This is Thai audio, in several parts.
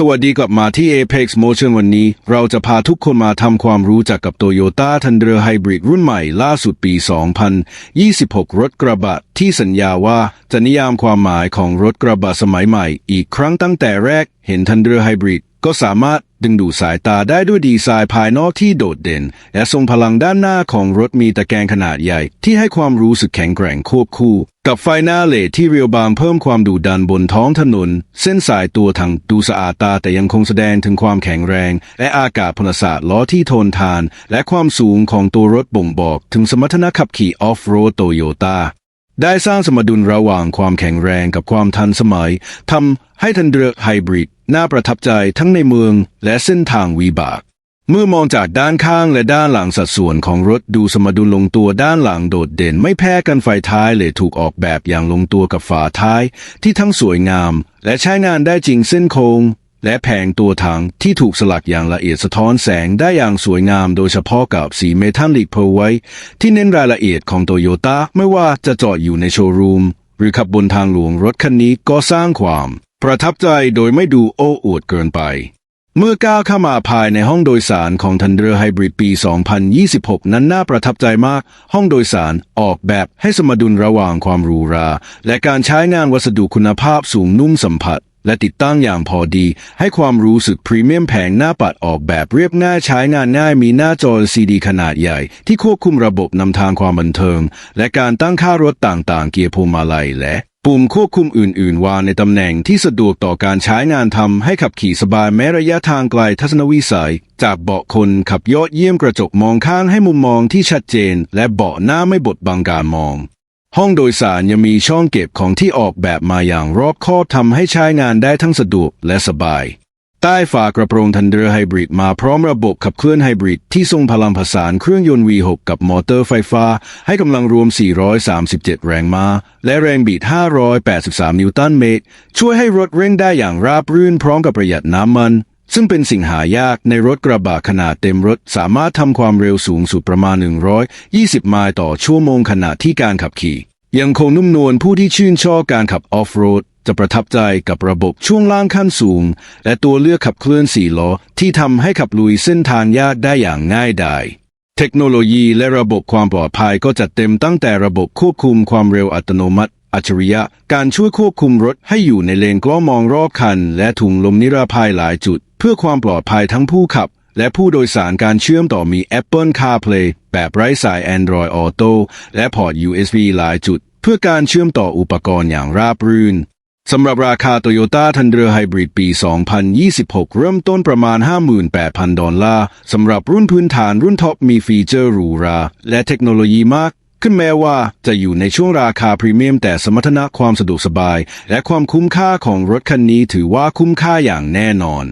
สวัสดีกลับมาที่ Apex Motion วันนี้ เราจะพาทุกคนมาทำความรู้จักกับ Toyota Tundra Hybrid รุ่นใหม่ล่าสุดปี 2026 รถกระบะที่สัญญาว่าจะนิยามความหมายของรถกระบะสมัยใหม่ อีกครั้งตั้งแต่แรกเห็น Tundra Hybrid ก็สามารถดึงดูดสายตาได้ด้วยดีไซน์ภายนอกที่โดดเด่น และทรงพลังด้านหน้าของรถมีตะแกรงขนาดใหญ่ ที่ให้ความรู้สึกแข็งแกร่งควบคู่ กับไฟหน้าเลดที่เรียวบางเพิ่มความดุดันบนท้องถนน เส้นสายตัวถังดูสะอาดตาแต่ยังคงแสดงถึงความแข็งแรง และอากาศพลศาสตร์ล้อที่ทนทาน และความสูงของตัวรถบ่งบอก ถึงสมรรถนะขับขี่ออฟโรดโตโยต้า ได้สร้างสมดุลระหว่างความแข็งแรงกับความทันสมัยทำให้ทันเดอร์ไฮบริดน่าประทับใจทั้งในเมืองและเส้นทางวีบากเมื่อมองจากด้านข้างและด้านหลังสัดส่วนของรถดูสมดุลลงตัวด้านหลังโดดเด่นไม่แพ้กันไฟท้ายเลยถูกออกแบบอย่างลงตัวกับฝาท้ายที่ทั้งสวยงาม และใช้งานได้จริงเส้นโค้ง และแผงตัวถังที่ถูกสลักอย่างละเอียดสะท้อนแสงได้อย่างสวยงามโดยเฉพาะกับสีเมทัลลิกเพอไว้ ที่เน้นรายละเอียดของโตโยต้าไม่ว่าจะจอดอยู่ในโชว์รูม หรือขับบนทางหลวงรถคันนี้ก็สร้างความ ประทับใจโดยไม่ดูโอ้อวดเกินไป เมื่อก้าวเข้ามาภายในห้องโดยสารของ Thunder Hybrid ปี 2026 นั้นน่าประทับใจมาก ห้องโดยสารออกแบบให้สมดุลระหว่างความหรูหรา และการใช้งานวัสดุคุณภาพสูงนุ่มสัมผัส และติดตั้งอย่างพอดี ให้ความรู้สึกพรีเมียมแผงหน้าปัดออกแบบเรียบง่ายใช้งานง่ายมีหน้าจอ LCD ขนาดใหญ่ ที่ควบคุมระบบนำทางความบันเทิง และการตั้งค่ารถต่างๆ เกียร์พวงมาลัยและปุ่มควบคุมอื่น ๆ วางในตำแหน่งที่สะดวกต่อการใช้งานทำให้ขับขี่สบายแม้ระยะทางไกลทัศนวิสัย จากเบาะคนขับยอดเยี่ยมกระจกมองข้างให้มุมมองที่ชัดเจน และเบาะหน้าไม่บดบังการมอง ห้องโดยสารยังมีช่องเก็บของที่ออกแบบมาอย่างรอบคอบทำให้ใช้งานได้ทั้งสะดวกและสบาย ใต้ฝากระโปรง Thunder Hybrid มาพร้อมระบบขับเคลื่อนไฮบริดที่ทรงพลังผสานเครื่องยนต์ V6 กับมอเตอร์ไฟฟ้า ให้กำลังรวม 437 แรงม้า และแรงบิด 583 นิวตันเมตร ช่วยให้รถเร่งได้อย่างราบรื่นพร้อมกับประหยัดน้ำมัน ซึ่งเป็นสิ่งหายากในรถกระบะขนาดเต็มรถ สามารถทำความเร็วสูงสุดประมาณ 120 ไมล์ต่อชั่วโมงขณะที่การขับขี่ ยังคงนุ่มนวลผู้ที่ชื่นชอบการขับออฟโรด จะประทับใจกับระบบช่วงล่างขั้นสูง และตัวเลือกขับเคลื่อนสี่ล้อ ที่ทำให้ขับลุยเส้นทางยากได้อย่างง่ายดายเทคโนโลยีและระบบความปลอดภัยก็จัดเต็มตั้งแต่ระบบควบคุมความเร็วอัตโนมัติ อัจฉริยะ การช่วยควบคุมรถให้อยู่ในเลนกล้องมองรอบคัน และถุงลมนิรภัยหลายจุด เพื่อความปลอดภัยทั้งผู้ขับ และผู้โดยสารการเชื่อมต่อมี Apple CarPlay แบบไร้สาย Android Auto และพอร์ต USB หลายจุด เพื่อการเชื่อมต่ออุปกรณ์อย่างราบรื่นสำหรับราคา Toyota Tundra Hybrid ปี 2026 เริ่มต้นประมาณ 58,000 ดอลลาร์ สำหรับรุ่นพื้นฐานรุ่นท็อปมีฟีเจอร์หรูหรา และเทคโนโลยีมาก ขึ้นแม้ว่าจะอยู่ในช่วงราคาพรีเมียมแต่สมรรถนะความสะดวกสบาย และความคุ้มค่าของรถคันนี้ถือว่าคุ้มค่าอย่างแน่นอน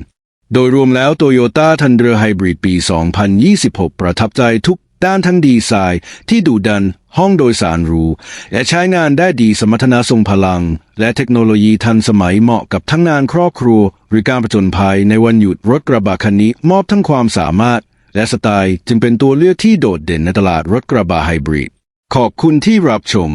โดยรวมแล้ว Toyota Tundra Hybrid ปี 2026 ประทับใจทุกด้านทั้งดีไซน์ที่ดุดัน ห้องโดยสารรูและใช้งานได้ดีสมรรถนะทรงพลัง และเทคโนโลยีทันสมัยเหมาะกับทั้งงานครอบครัว หรือการประจนภัยในวันหยุดรถกระบะคันนี้มอบทั้งความสามารถ และสไตล์จึงเป็นตัวเลือกที่โดดเด่นในตลาดรถกระบะไฮบริดขอบคุณที่รับชม